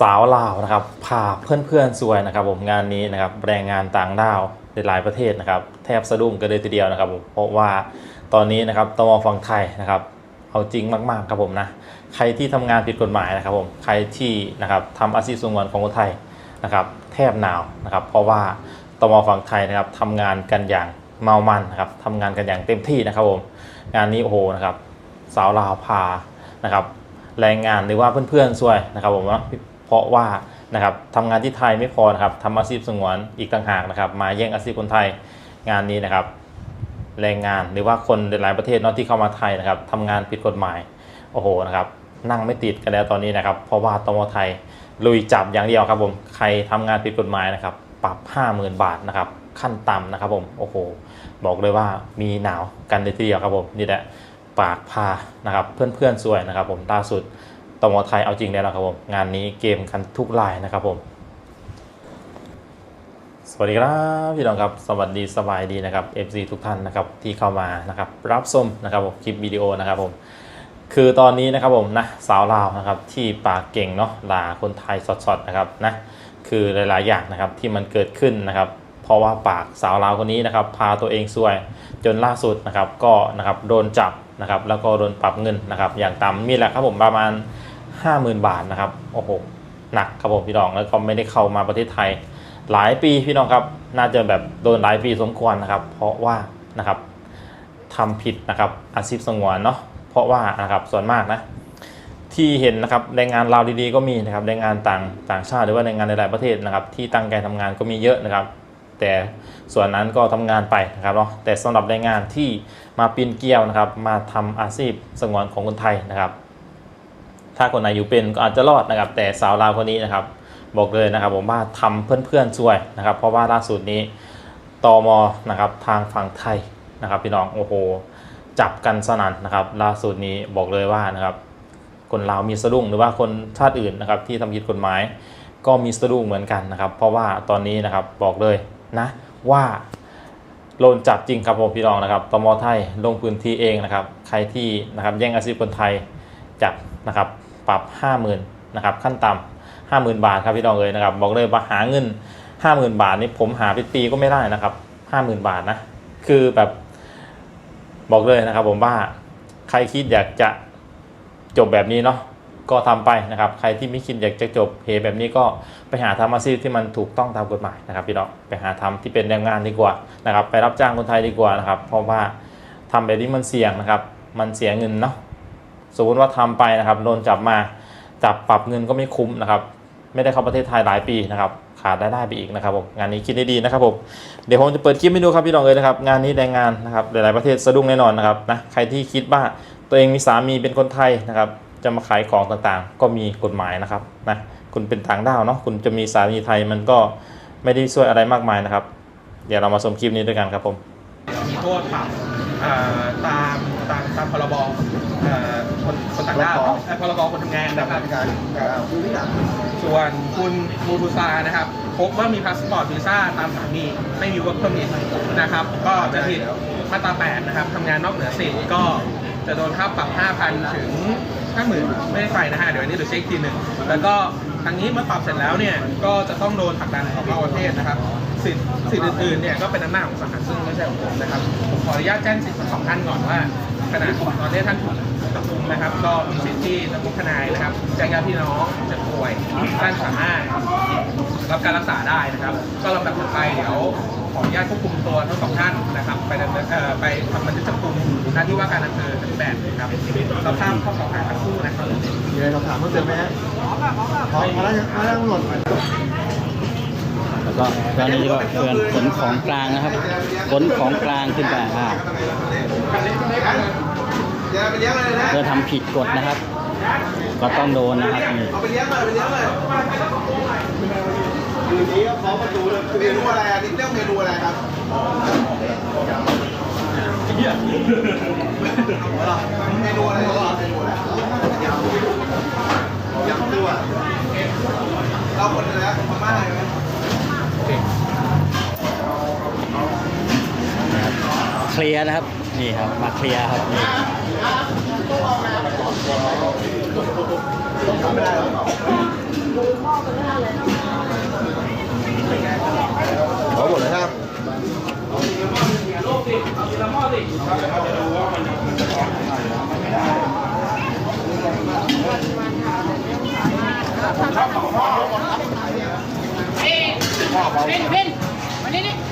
สาวลาวนะครับพาเพื่อนๆสวยนะครับผมงานนี้นะครับแรงงานต่างด้าวในหลายประเทศนะครับแทบสะดุ้งกันเลยทีเดียวนะครับผมเพราะว่าตอนนี้นะครับตมฝั่งไทยนะครับเอาจริงมากๆครับผมนะใครที่ทำงานผิดกฎหมายนะครับผมใครที่นะครับทำอาชีพสงวนของคนไทยนะครับแทบหนาวนะครับเพราะว่าตมฝั่งไทยนะครับทำงานกันอย่างเมามันนะครับทำงานกันอย่างเต็มที่นะครับผมงานนี้โอ้โหนะครับสาวลาวพานะครับแรงงานหรือว่าเพื่อนๆช่วยนะครับผมว่า ราะว่านะครับทำงานที่ไทยไม่พอนะครับทำอาชีพสงวนอีกต่างหากนะครับ มาแย่งอาชีพคนไทยงานนี้นะครับ แรงงานหรือว่าคนหลายประเทศเนอกที่เข้ามาไทยนะครับทำงานผิดกฎหมายโอ้โหนะครับ นั่งไม่ติดกันแล้วตอนนี้นะครับ เพราะว่าตมไทยลุยจับอย่างเดียวครับผมใครทำงานผิดกฎหมายนะครับ ปรับ 50,000 บาทนะครับ ขั้นต่ำนะครับผมโอ้โห บอกเลยว่ามีหนาวกันเลยทีเดียวครับผมนี่แหละปากพานะครับ เพื่อนๆสวยนะครับ ผมล่าสุด ตมไทยเอาจริงแล้วนะครับผมงานนี้เกมกันทุกลายนะครับผม สวัสดีครับพี่น้องครับสวัสดีสบายดีนะครับ FC ทุกท่านนะครับที่เข้ามานะครับรับชมนะครับผมคลิปวิดีโอนะครับผมคือตอนนี้นะครับผมนะสาวลาวนะครับที่ปากเก่งเนาะด่าคนไทยสดๆนะครับนะคือหลายๆอย่างนะครับที่มันเกิดขึ้นนะครับเพราะว่าปากสาวลาวคนนี้นะครับพาตัวเองซวยจนล่าสุดนะครับก็นะครับโดนจับนะครับแล้วก็โดนปรับเงินนะครับอย่างต่ำมีแหละครับผมประมาณ 50,000บาทนะครับโอ้โหหนักครับผมพี่น้องแล้วก็ไม่ได้เข้ามาประเทศไทย หลายปีพี่น้องครับน่าจะแบบโดนหลายปีสมควรนะครับ เพราะว่านะครับทำผิดนะครับอาชีพสงวนเนาะเพราะว่านะครับส่วนมากนะที่เห็นนะครับแรงงานลาวดีๆก็มีนะครับแรงงานต่างต่างชาติหรือว่าแรงงานในหลายประเทศนะครับ ที่ตั้งใจทำงานก็มีเยอะนะครับ แต่ส่วนนั้นก็ทำงานไปนะครับเนาะแต่สำหรับแรงงานที่มาปีนเกลียวนะครับ มาทำอาชีพสงวนของคนไทยนะครับ ถ้าคนไหนอยู่เป็นก็อาจจะรอดนะครับ แต่สาวลาวคนนี้นะครับ บอกเลยนะครับ ผมว่าทำเพื่อนๆช่วยนะครับ เพราะว่าล่าสุดนี้ตมนะครับทางฝั่งไทยนะครับ พี่น้องโอ้โหจับกันสนั่นนะครับ ล่าสุดนี้บอกเลยว่านะครับคนลาวมีสะดุ้งหรือว่าคนชาติอื่นนะครับ ที่ทำผิดกฎหมายก็มีสะดุ้งเหมือนกันนะครับ เพราะว่าตอนนี้นะครับบอกเลยนะว่าโดนจับจริงครับผมพี่น้องนะครับตมไทยลงพื้นที่เองนะครับ ใครที่นะครับแย่งอาชีพคนไทยจับนะครับ ปรับ 50,000นะครับขั้นต่ำห้าหมื่นบาทครับพี่น้องเลยนะครับ บอกเลยว่าหาเงินห้าหมื่นบาทนี่ผมหาเป็นปีก็ไม่ได้นะครับห้าหมื่นบาทนะคือแบบบอกเลยนะครับผมว่าใครคิดอยากจะจบแบบนี้เนาะก็ทำไปนะครับ ใครที่ไม่คิดอยากจะจบเพแบบนี้ก็ไปหาทำอาชีพที่มันถูกต้องตามกฎหมายนะครับพี่น้องไปหาทำที่เป็นแรงงานดีกว่านะครับ ไปรับจ้างคนไทยดีกว่านะครับ เพราะว่าทำแบบนี้มันเสี่ยงนะครับ มันเสียเงินเนาะ สมมติว่าทำไปนะครับโดนจับมาจับปรับเงินก็ไม่คุ้มนะครับ ไม่ได้เข้าประเทศไทยหลายปีนะครับ ขาดรายได้ไปอีกนะครับผมงานนี้คิดได้ดีนะครับผมเดี๋ยวผมจะเปิดคลิปให้ดูครับพี่น้องเลยนะครับ งานนี้แรงงานนะครับหลายๆประเทศสะดุ้งแน่นอนนะครับนะใครที่คิดว่าตัวเองมีสามีเป็นคนไทยนะครับ จะมาขายของต่างๆ ก็มีกฎหมายนะครับนะคุณเป็นต่างด้าวเนาะคุณจะมีสามีไทยมันก็ไม่ได้ช่วยอะไรมากมายนะครับ เดี๋ยวเรามาชมคลิปนี้ด้วยกันครับผมมีโทษปรับตาม ตามตามพรบเอ่อคนคนต่างด้าวเอ่อพรบคนทำงานนะครับส่วนคุณมูทูซานะครับพบว่ามีพาสปอร์ตวีซ่าตามสามีไม่มี work permit นะครับ ก็จะผิดมาตรา8นะครับทำงานนอกเหนือสิทธิ์ก็จะโดนค่าปรับ 5,000 ถึง 50,000 ไม่ได้ไปนะฮะ เดี๋ยวอันนี้เดี๋ยวเช็คอีกทีหนึ่ง แล้วก็ทางนี้เมื่อปรับเสร็จแล้วเนี่ย ก็จะต้องโดนผลักดันออกนอกประเทศนะครับ สิทธิ์สิทธิ์อื่นๆเนี่ยก็เป็นอำนาจของศาลซึ่งไม่ใช่ของผมนะครับ ผมขออนุญาตแจ้งสิทธิ์ทั้งสองท่านก่อนว่า ขณะตอนนี้ท่านถูกจับกุมนะครับ ก็มีสิทธิ์ที่จะพบทนายนะครับแจ้งญาติพี่น้องเจ็บป่วยท่านสามารถรับการรักษาได้นะครับ ก็ลำดับต่อไปเดี๋ยวขออนุญาตควบคุมตัวทั้งสองท่านนะครับ ไปดำเนินเอ่อไปทำบันทึกจับกุมหน้าที่ว่าการอำเภอทั้งแปดนะครับเราทราบข้อกล่าวหาทั้งคู่นะครับ มีอะไรสอบถามเพิ่มเติมไหมฮะพร้อมพร้อมแล้วพอแล้วทั้งหมดแล้วก็เจ้าหน้าที่ก็เชิญขนของกลางนะครับขนของกลางขึ้นไปอ่าเดี๋ยวไปเลี้ยงเลยนะเพื่อทำผิดกฎนะครับ ก็ต้องโดนนะครับนี่เอาไปเลี้ยงเลยไปเลี้ยงเลยคืนนี้ก็ขอประตูเลยเมนูอะไรอะนี่เรียกเมนูอะไรครับเมนูอะไรเหรอเมนูอะไรยำยำตัวเราคนอะไรนะพม่าใช่ไหม เคลียร์นะครับนี่ครับมาเคลียร์ครับนี่ขอหมดเลยครับ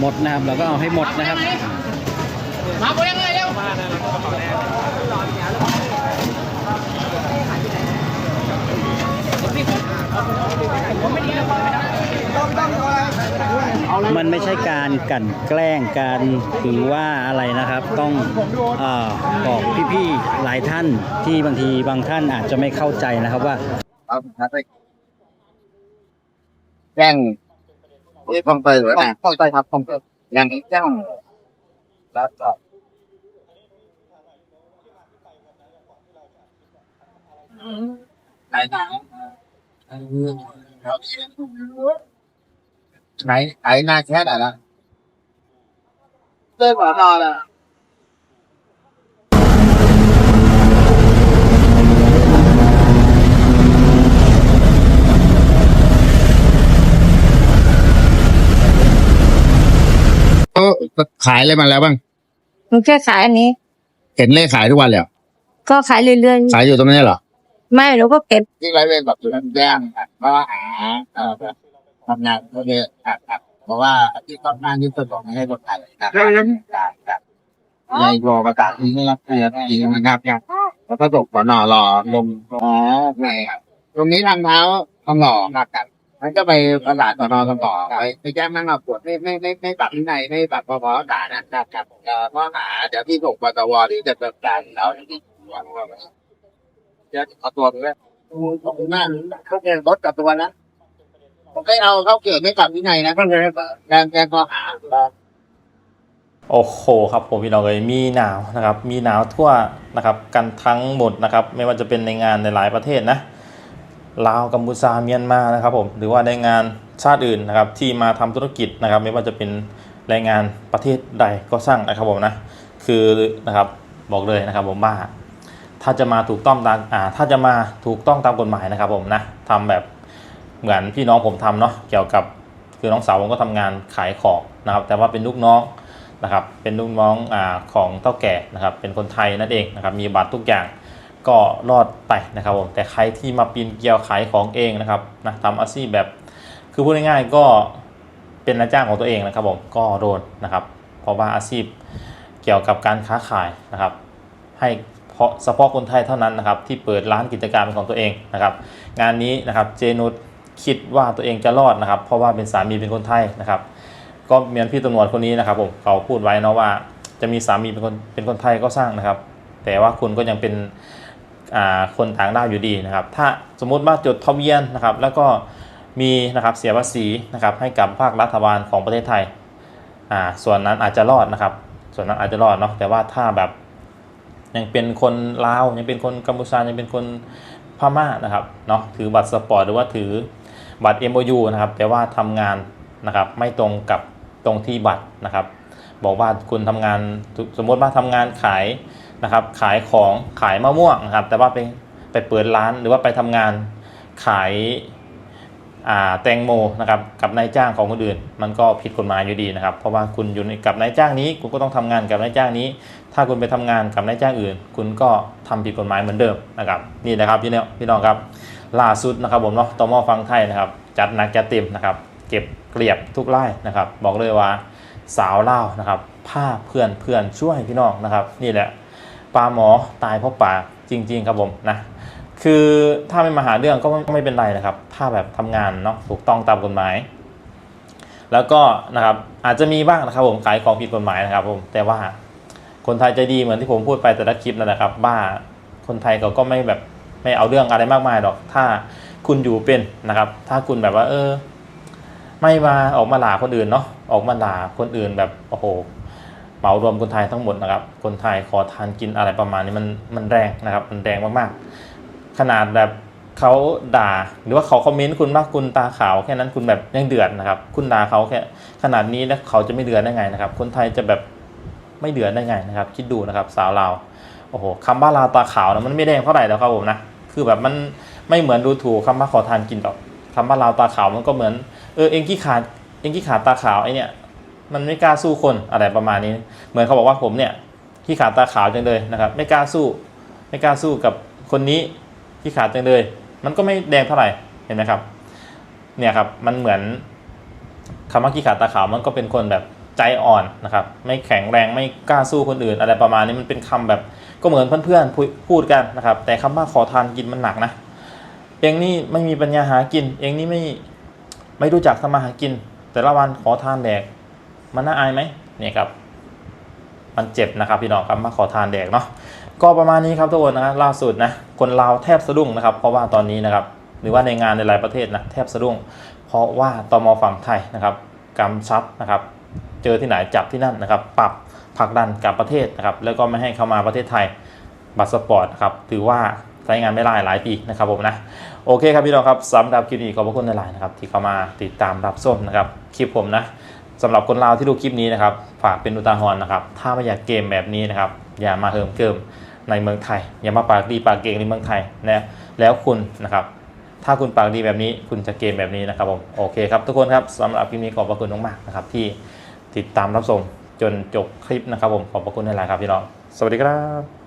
หมดนะครับเราก็เอาให้หมดนะครับ มันไม่ใช่การกลั่นแกล้งการถือว่าอะไรนะครับ ต้องเออบอกพี่ๆหลายท่านที่บางทีบางท่านอาจจะไม่เข้าใจนะครับว่าครับครับไปแจ้งเอ๊ะต้องไปหรือเปล่าต้องไปครับต้องไปอย่างนี้แจ้งรับต่ ไหนไหนไหนหน้าแคทอะนะเลิกหัวนอนอะเขาขายอะไรมาแล้วบ้างหนูแค่ขายอันนี้ เห็นเลขขายทุกวันเลยเหรอก็ขายเรื่อยขายอยู่ตรงนี้เหรอๆ ไม่หนูก็เก็บที่ไรเป็นแบบแจ้งเพราะว่าหาเอ่อแบบทำงานก็เลยอะอะเพราะว่าที่ต้องงานที่สุดของให้คนไทยครับครับในรอประกาศที่ไม่รับเงินจริงนะครับครับแล้วก็ตกปนอรอลงอ๋อไงครับตรงนี้ทางเท้าทองหล่อหนักกันมันก็ไปประกาศปนอทองหล่อไปไปแจ้งนั่งเอาปวดไม่ไม่ไม่ไม่ปรับที่ไหนไม่ปรับปปอากาศนะครับเอ่อข้อหาเดี๋ยวพี่ส่งปตวที่จะจัดการแล้วที่ หวังว่าจะเอาตัวไปไว้ขอบคุณมากเขาเรียนรถกลับตัวนะผมไม่เอาเข้าเกี่ยวไม่กลับที่ไหนนะก็เลยแรงแรงก็หาโอ้โหครับผมพี่น้องเลยมีหนาวนะครับ มีหนาวทั่วนะครับ กันทั้งหมดนะครับ ไม่ว่าจะเป็นในงานในหลายประเทศนะลาวกัมพูชาเมียนมานะครับผมหรือว่าในงานชาติอื่นนะครับ ที่มาทำธุรกิจนะครับ ไม่ว่าจะเป็นแรงงานประเทศใดก็สร้างนะครับผมนะคือนะครับบอกเลยนะครับผมว่า ถ้าจะมาถูกต้องตามอ่าถ้าจะมาถูกต้องตามกฎหมายนะครับผมนะทำแบบเหมือนพี่น้องผมทำเนาะเกี่ยวกับคือน้องสาวผมก็ทำงานขายของนะครับ แต่ว่าเป็นลูกน้องนะครับ เป็นลูกน้องอาของเท่าแก่นะครับ เป็นคนไทยนั่นเองนะครับ มีบัตรทุกอย่างก็รอดไปนะครับผมแต่ใครที่มาปีนเกลียวขายของเองนะครับนะทำอาชีพแบบ คือพูดง่ายๆก็เป็นนายจ้างของตัวเองนะครับผมก็โดนนะครับ เพราะว่าอาชีพเกี่ยวกับการค้าขายนะครับ ให้ พาะเฉพาะคนไทยเท่านั้นนะครับที่เปิดร้านกิจการเป็นของตัวเองนะครับงานนี้นะครับเจนุชคิดว่าตัวเองจะรอดนะครับ เพราะว่าเป็นสามีเป็นคนไทยนะครับ ก็เหมือนพี่ตำรวจคนนี้นะครับผมเขาพูดไว้นะว่า จะมีสามีเป็นคนเป็นคนไทยก็สร้างนะครับ แต่ว่าคุณก็ยังเป็นคนต่างด้าวอยู่ดีนะครับ ถ้าสมมุติว่าจดทะเบียนนะครับ แล้วก็มีนะครับเสียภาษีนะครับให้กับภาครัฐบาลของประเทศไทยอ่าส่วนนั้นอาจจะรอดนะครับ ส่วนนั้นอาจจะรอดเนาะแต่ว่าถ้าแบบ ยังเป็นคนลาวยังเป็นคนกัมพูชายังเป็นคนพม่านะครับเนาะถือบัตรสปอร์ตหรือว่าถือบัตร MOU นะครับ แต่ว่าทำงานนะครับไม่ตรงกับตรงที่บัตรนะครับ บอกว่าคุณทำงานสมมติว่าทำงานขายนะครับ ขายของขายมะม่วงนะครับ แต่ว่าไปไปเปิดร้านหรือว่าไปทำงานขาย แตงโมนะครับกับนายจ้างของคนอื่น มันก็ผิดกฎหมายอยู่ดีนะครับ เพราะว่าคุณอยู่กับนายจ้างนี้ คุณก็ต้องทำงานกับนายจ้างนี้ ถ้าคุณไปทำงานกับนายจ้างอื่น คุณก็ทำผิดกฎหมายเหมือนเดิมนะครับนี่นะครับพี่เนี่ยพี่น้องครับล่าสุดนะครับผมเนาะตมฟังไทยนะครับ จัดหนักจัดเต็มนะครับ เก็บเกลียบทุกไล่นะครับ บอกเลยว่าสาวเล่านะครับผ้าเพื่อนเพื่อนช่วยพี่น้องนะครับ นี่แหละปลาหมอตายเพราะปากจริง ๆ ครับผมนะ คือถ้าไม่มาหาเรื่องก็ไม่เป็นไรนะครับ ถ้าแบบทำงานเนาะถูกต้องตามกฎหมาย แล้วก็นะครับอาจจะมีบ้างนะครับผมขายของผิดกฎหมายนะครับผมแต่ว่าคนไทยใจดีเหมือนที่ผมพูดไปแต่ละคลิปนั่นแหละครับบ้าคนไทยเขาก็ไม่แบบไม่เอาเรื่องอะไรมากมายหรอก ถ้าคุณอยู่เป็นนะครับ ถ้าคุณแบบว่า เออ ไม่มาออกมาด่าคนอื่นเนาะออกมาด่าคนอื่นแบบโอ้โหเหมารวมคนไทยทั้งหมดนะครับ คนไทยขอทานกินอะไรประมาณนี้มันมันแรงนะครับ มันแรงมากๆ ขนาดแบบเขาด่าหรือว่าเขาคอมเมนต์คุณว่าคุณตาขาวแค่นั้นคุณแบบยังเดือดนะครับ คุณด่าเขาแค่ขนาดนี้แล้วเขาจะไม่เดือดได้ไงนะครับ คนไทยจะแบบไม่เดือดได้ไงนะครับ คิดดูนะครับสาวลาวโอ้โหคำว่าลาวตาขาวนะมันไม่แดงเท่าไหร่แล้วครับผมนะคือแบบมันไม่เหมือนดูถูกคำว่าขอทานกินหรอกคำว่าเราวตาขาวมันก็เหมือนเออเองขี้ขาดเองขี้ขาดตาขาวไอเนี่ยมันไม่กล้าสู้คนอะไรประมาณนี้ เหมือนเขาบอกว่าผมเนี่ยขี้ขาดตาขาวจังเลยนะครับ ไม่กล้าสู้ ไม่กล้าสู้กับคนนี้ ขี้ขาดจังเลย มันก็ไม่แดงเท่าไหร่เห็นไหมครับ เนี่ยครับมันเหมือนคำว่าขี้ขาดตาขาวมันก็เป็นคนแบบใจอ่อนนะครับ ไม่แข็งแรงไม่กล้าสู้คนอื่น อะไรประมาณนี้มันเป็นคำแบบก็เหมือนเพื่อนๆพูดกันนะครับ แต่คำว่าขอทานกินมันหนักนะเองนี่ไม่มีปัญญาหากิน เองนี่ไม่ไม่รู้จักทำมาหากิน แต่ละวันขอทานแดก มันน่าอายไหมเนี่ยครับ มันเจ็บนะครับพี่น้องครับมาขอทานแดกเนาะ ก็ประมาณนี้ครับทุกคนนะล่าสุดนะคนลาวแทบสะดุ้งนะครับ เพราะว่าตอนนี้นะครับ หรือว่าในงานในหลายประเทศนะแทบสะดุ้ง เพราะว่าตมฝั่งไทยนะครับกำชับนะครับ เจอที่ไหนจับที่นั่นนะครับ ปรับผลักดันกับประเทศนะครับ แล้วก็ไม่ให้เข้ามาประเทศไทยบัตรสปอร์ตครับถือว่าใช้งานไม่ได้หลายปีนะครับผมนะโอเคครับพี่น้องครับสำหรับคลิปนี้ขอบพระคุณหลายๆนะครับที่เข้ามาติดตามรับส้มนะครับคลิปผมนะสำหรับคนลาวที่ดูคลิปนี้นะครับ ฝากเป็นอุทาหรณ์นะครับ ถ้าไม่อยากเกมแบบนี้นะครับ อย่ามาเฮิมเกิม ในเมืองไทย อย่ามาปากดีปากเก่งในเมืองไทยนะแล้วคุณนะครับ ถ้าคุณปากดีแบบนี้คุณจะเกมแบบนี้นะครับผมโอเคครับทุกคนครับสำหรับคลิปนี้ขอบพระคุณมากๆนะครับที่ติดตามรับชมจนจบคลิปนะครับผมขอบพระคุณหลายๆครับพี่น้องสวัสดีครับ